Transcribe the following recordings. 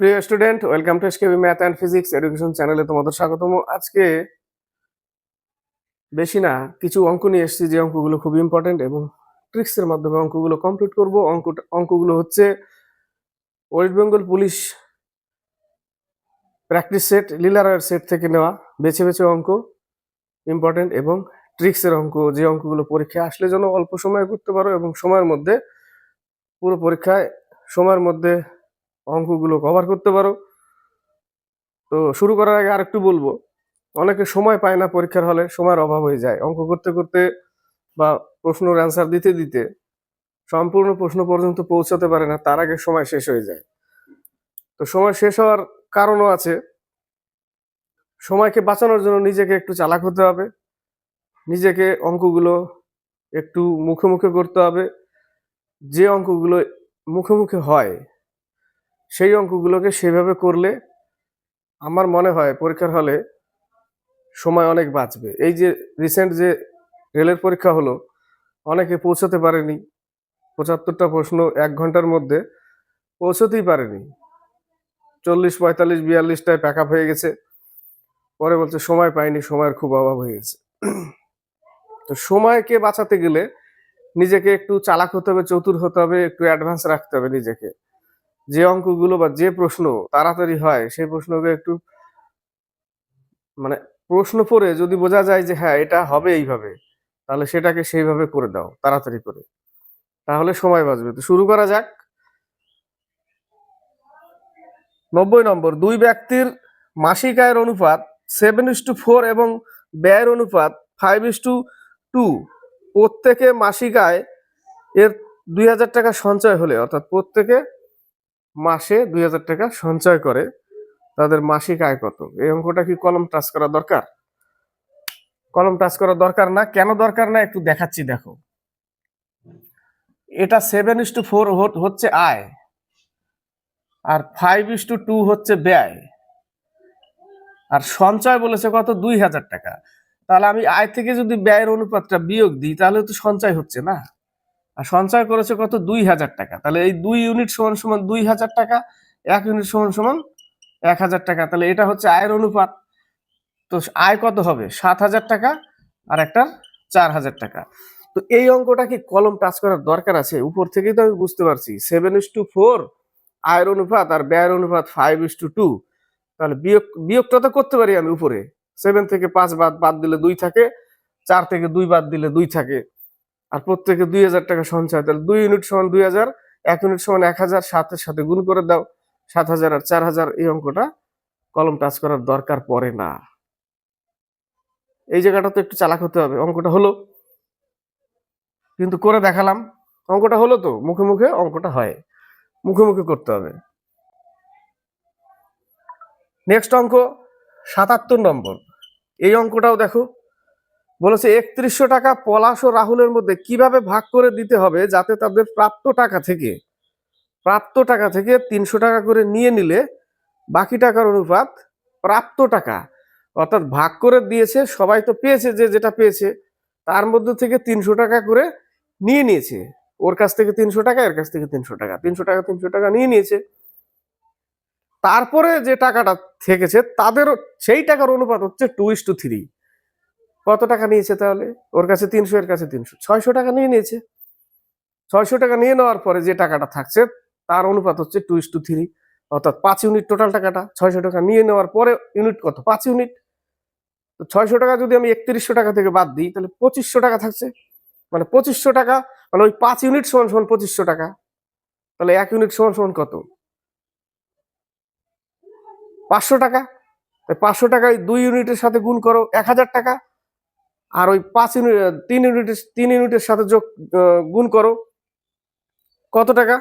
প্রিয় student, welcome to SKB math and physics education চ্যানেলে তোমাদের স্বাগতম। আজকে বেশি না, কিছু অঙ্ক নিয়ে এসেছি যে অঙ্কগুলো খুব ইম্পর্টেন্ট এবং ট্রিক্সের মাধ্যমে অঙ্কগুলো কমপ্লিট করব। অঙ্ক অঙ্কগুলো হচ্ছে West Bengal police practice set লিলারের set থেকে নেওয়া। বেছে বেছে অঙ্ক ইম্পর্টেন্ট এবং ট্রিক্সের অঙ্ক, যে অঙ্কগুলো পরীক্ষায় আসলে যেন অল্প সময়ে করতে পারো এবং সময়ের মধ্যে, পুরো পরীক্ষায়, সময়ের মধ্যে অঙ্কগুলো কভার করতে পারো। তো শুরু করার আগে আর একটু বলব, অনেকে সময় পায় না পরীক্ষার হলে, সময়ের অভাব হয়ে যায়। অঙ্ক করতে করতে বা প্রশ্নের অ্যান্সার দিতে দিতে সম্পূর্ণ প্রশ্ন পর্যন্ত পৌঁছাতে পারে না, তার আগে সময় শেষ হয়ে যায়। তো সময় শেষ হওয়ার কারণও আছে। সময়কে বাঁচানোর জন্য নিজেকে একটু চালাক হতে হবে। নিজেকে অঙ্কগুলো একটু মুখে মুখে করতে হবে। যে অঙ্কগুলো মুখে মুখে হয় সেই অঙ্কগুলোকে সেভাবে করলে আমার মনে হয় পরীক্ষার হলে সময় অনেক বাঁচবে। এই যে রিসেন্ট যে রেলের পরীক্ষা হলো, অনেকে পৌঁছাতে পারেনি। পঁচাত্তরটা প্রশ্ন এক ঘণ্টার মধ্যে পৌঁছতেই পারেনি। চল্লিশ, পঁয়তাল্লিশ, বিয়াল্লিশটায় প্যাক আপ হয়ে গেছে। পরে বলছে, সময় পাইনি, সময়ের খুব অভাব হয়ে গেছে। তো সময়কে বাঁচাতে গেলে নিজেকে একটু চালাক হতে হবে, চতুর হতে হবে, একটু অ্যাডভান্স রাখতে হবে নিজেকে। যে অঙ্কগুলো বা যে প্রশ্ন তাড়াতাড়ি হয়, সেই প্রশ্নকে একটু মানে প্রশ্ন পড়ে যদি বোঝা যায় যে হ্যাঁ এটা হবে এইভাবে, তাহলে সেটাকে সেইভাবে করে দাও, তাড়াতাড়ি করে। তাহলে সময় বাঁচবে। তো শুরু করা যাক। নব্বই নম্বর, দুই ব্যক্তির মাসিক আয়ের অনুপাত সেভেন ইস টু ফোর এবং ব্যয়ের অনুপাত ফাইভ ইস টু টু প্রত্যেকে মাসিক আয় এর দুই হাজার টাকা সঞ্চয় হলে, অর্থাৎ প্রত্যেকে মাসে দুই হাজার টাকা সঞ্চয় করে তাদের মাসিক আয় কত? এই অঙ্কটা কি কলম টাচ করা দরকার? কলম টাচ করা দরকার না, কেন দরকার না একটু দেখাচ্ছি, দেখো। এটা সেভেন ইস টু ফোর হচ্ছে আয়, আর ফাইভ ইস টু টু হচ্ছে ব্যয়। আর সঞ্চয় বলেছে কত? দুই হাজার টাকা। তাহলে আমি আয় থেকে যদি ব্যয়ের অনুপাতটা বিয়োগ দিই, তাহলে তো সঞ্চয় হচ্ছে না। আর সঞ্চয় করেছে কত? দুই হাজার টাকা। তাহলে এই দুই ইউনিট সমান সমান দুই হাজার টাকা, এক ইউনিট সমান সমান এক হাজার টাকা। তাহলে এটা হচ্ছে আয়ের অনুপাত। তো আয় কত হবে? সাত হাজার টাকা আর একটা চার হাজার টাকা। তো এই অঙ্কটা কি কলম টাচ করার দরকার আছে? উপর থেকেই তো আমি বুঝতে পারছি। সেভেন ইস টু ফোর আয়ের অনুপাত আর ব্যয়ের অনুপাত ফাইভ ইস টু টু তাহলে বিয়োগ, বিয়োগটা তো করতে পারি আমি উপরে। সেভেন থেকে পাঁচ বাদ বাদ দিলে দুই থাকে, চার থেকে দুই বাদ দিলে দুই থাকে। আর প্রত্যেকে দুই হাজার টাকা সঞ্চয় তাহলে দুই ইউনিট সমান দুই হাজার, এক ইউনিট সমান এক হাজার, সাতের সাথে গুণ করে দাও, সাত হাজার আর চার হাজার। এই অঙ্কটা কলম টাচ করার দরকার পড়ে না। এই জায়গাটা তো একটু চালাক হতে হবে। অঙ্কটা হলো। কিন্তু করে দেখালাম। অঙ্কটা হলো তো, মুখে মুখে অঙ্কটা হয়। মুখে মুখে করতে হবে। নেক্সট অঙ্ক, সাতাত্তর নম্বর। এই অঙ্কটাও দেখো। বলেছে, একত্রিশশো টাকা পলাশ ও রাহুলের মধ্যে কীভাবে ভাগ করে দিতে হবে যাতে তাদের প্রাপ্ত টাকা থেকে, প্রাপ্ত টাকা থেকে তিনশো টাকা করে নিয়ে নিলে বাকি টাকার অনুপাত প্রাপ্ত টাকা। অর্থাৎ ভাগ করে দিয়েছে, সবাই তো পেয়েছে যে যেটা পেয়েছে, তার মধ্যে থেকে তিনশো টাকা করে নিয়ে নিয়েছে। ওর কাছ থেকে তিনশো টাকা, এর কাছ থেকে তিনশো টাকা তিনশো টাকা তিনশো টাকা নিয়ে নিয়েছে। তারপরে যে টাকাটা থেকেছে, তাদের সেই টাকার অনুপাত হচ্ছে টু ইস টু থ্রি কত টাকা নিয়েছে তাহলে? ওর কাছে তিনশো, এর কাছে তিনশো। ছয়শো টাকা নিয়ে নিয়েছে। ছয়শো টাকা নিয়ে নেওয়ার পরে যে টাকাটা থাকছে, তার অনুপাত হচ্ছে টু ইস টু থ্রি অর্থাৎ পাঁচ ইউনিট টোটাল টাকাটা ছয়শো টাকা নিয়ে নেওয়ার পরে ইউনিট কত? পাঁচ ইউনিট তো ছয়শো টাকা যদি আমি একত্রিশশো টাকা থেকে বাদ দিই, তাহলে পঁচিশশো টাকা থাকছে। মানে পঁচিশশো টাকা মানে ওই পাঁচ ইউনিট সমান সমান পঁচিশশো টাকা। তাহলে এক ইউনিট সমান সমান কত? পাঁচশো টাকা। পাঁচশো টাকায় দুই ইউনিটের সাথে গুণ করো এক হাজার টাকা। আর ওই পাঁচ ইউনিট তিন ইউনিটের তিন ইউনিটের সাথে যোগ গুণ করো। কত টাকা?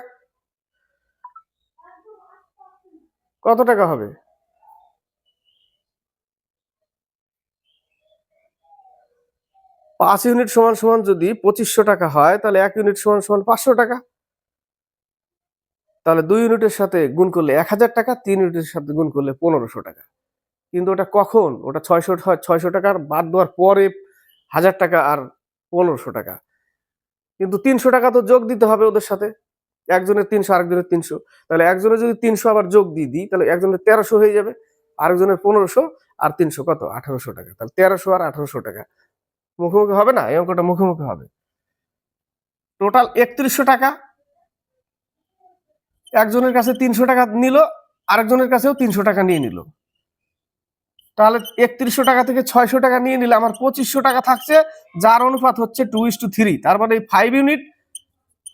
কত টাকা হবে? পাঁচ ইউনিট সমান সমান যদি পঁচিশশো টাকা হয়, তাহলে এক ইউনিট সমান সমান পাঁচশো টাকা। তাহলে দুই ইউনিটের সাথে গুণ করলে এক হাজার টাকা, তিন ইউনিটের সাথে গুণ করলে পনেরোশো টাকা। কিন্তু ওটা কখন? ওটা ছয়শো ছয়শো টাকার বাদ দেওয়ার পরে হাজার টাকা আর পনেরোশো টাকা। কিন্তু তিনশো টাকা তো যোগ দিতে হবে ওদের সাথে। একজনের তিনশো, আরেকজনের তিনশো। তাহলে একজনের যদি তিনশো আবার যোগ দিয়ে দিই, তাহলে একজনের তেরোশো হয়ে যাবে, আরেকজনের পনেরোশো আর তিনশো কত? আঠারোশো টাকা। তাহলে তেরোশো আর আঠারোশো টাকা। মুখোমুখি হবে না? এই অঙ্কটা মুখোমুখি হবে। টোটাল একত্রিশশো টাকা। একজনের কাছে তিনশো টাকা নিল, আরেকজনের কাছেও তিনশো টাকা নিয়ে নিল। তাহলে একত্রিশশো টাকা থেকে ছয়শো টাকা নিয়ে নিলে আমার পঁচিশশো টাকা থাকছে, যার অনুপাত হচ্ছে টু ইস টু থ্রি তার মানে এই ফাইভ ইউনিট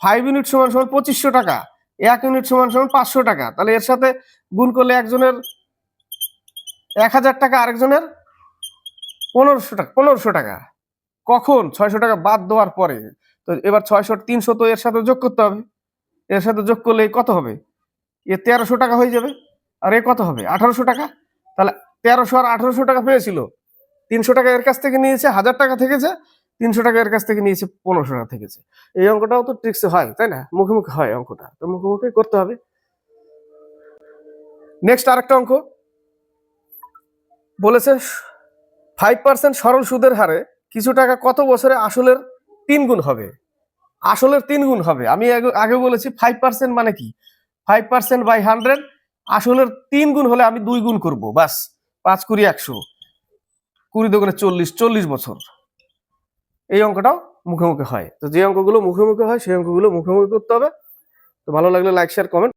ফাইভ ইউনিট সমান সমান পঁচিশশো টাকা, এক ইউনিট সমান সমান পাঁচশো টাকা। তাহলে এর সাথে গুণ করলে একজনের এক হাজার টাকা, আরেকজনের পনেরোশো টাকা পনেরোশো টাকা। কখন? ছয়শো টাকা বাদ দেওয়ার পরে। তো এবার ছয়শো, তিনশো তো এর সাথে যোগ করতে হবে। এর সাথে যোগ করলে কত হবে? এ তেরোশো টাকা হয়ে যাবে। আর এ কত হবে? আঠারোশো টাকা। তাহলে তেরোশো আর আঠারোশো টাকা পেয়েছিল। তিনশো টাকা এর কাছ থেকে নিয়েছে, হাজার টাকা থেকেছে, তিনশো টাকা এর কাছ থেকে নিয়েছে, পনেরোশো টাকা থেকেছে। এই অঙ্কটাও তো ট্রিক্সে হয়, তাই না? মুখোমুখি হয় অঙ্কটা, তো মুখোমুখি করতে হবে। নেক্সট আরেকটা অঙ্ক। বলেছে ফাইভ পার্সেন্ট সরল সুদের হারে কিছু টাকা কত বছরে আসলের তিন গুণ হবে? আসলের তিন গুণ হবে। আমি আগে- বলেছি ফাইভ পার্সেন্ট মানে কি? ফাইভ পার্সেন্ট বাই হান্ড্রেড আসলের তিন গুণ হলে আমি দুই গুণ করব বাস পাঁচ কুড়ি একশো, কুড়ি দোকানে চল্লিশ চল্লিশ বছর। এই অঙ্কটাও মুখে মুখে হয়। তো যে অঙ্কগুলো মুখে মুখে হয়, সেই অঙ্কগুলো মুখে মুখে করতে হবে। তো ভালো লাগলে লাইক শেয়ার কমেন্ট